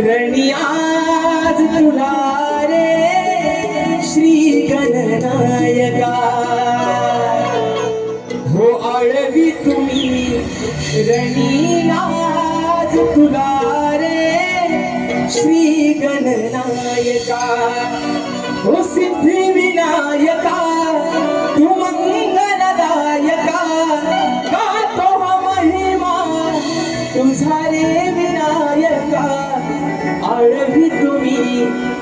रण्याज रे श्री गणनायका हो आळवी तुम्ही रणियाज रे श्री गणनायका हो सिद्धिविनायका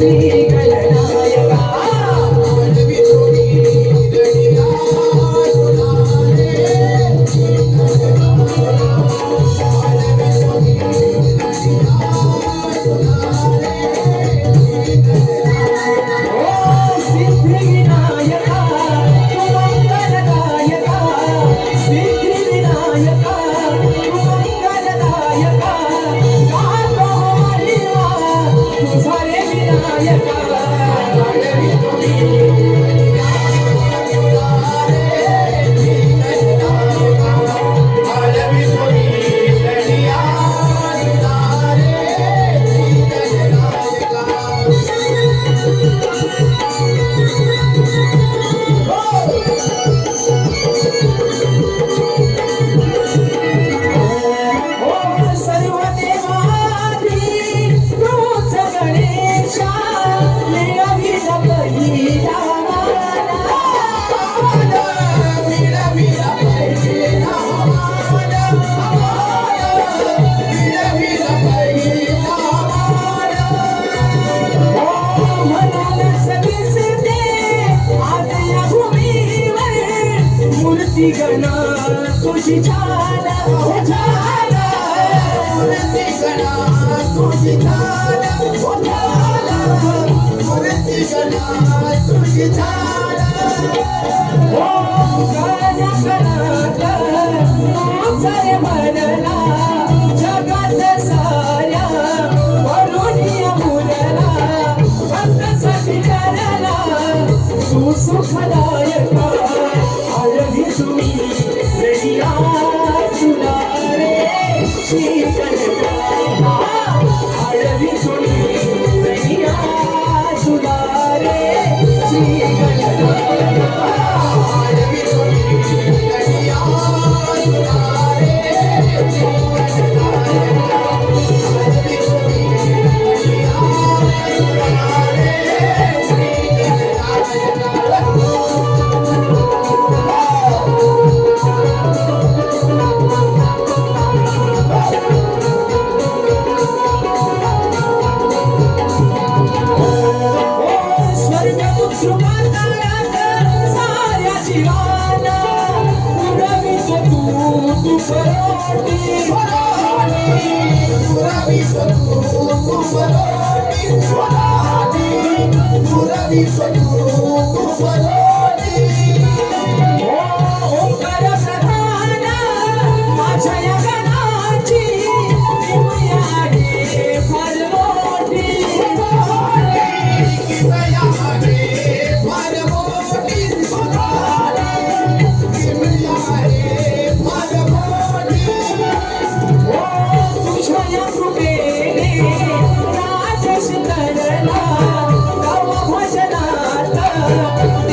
see. 耶。खुशी झाला झाला सणा खुशी झाला झाला सणा खुशी झाला म्हणला जगात साऱ्या म्हणून मुलाला सुखदायक Lisa.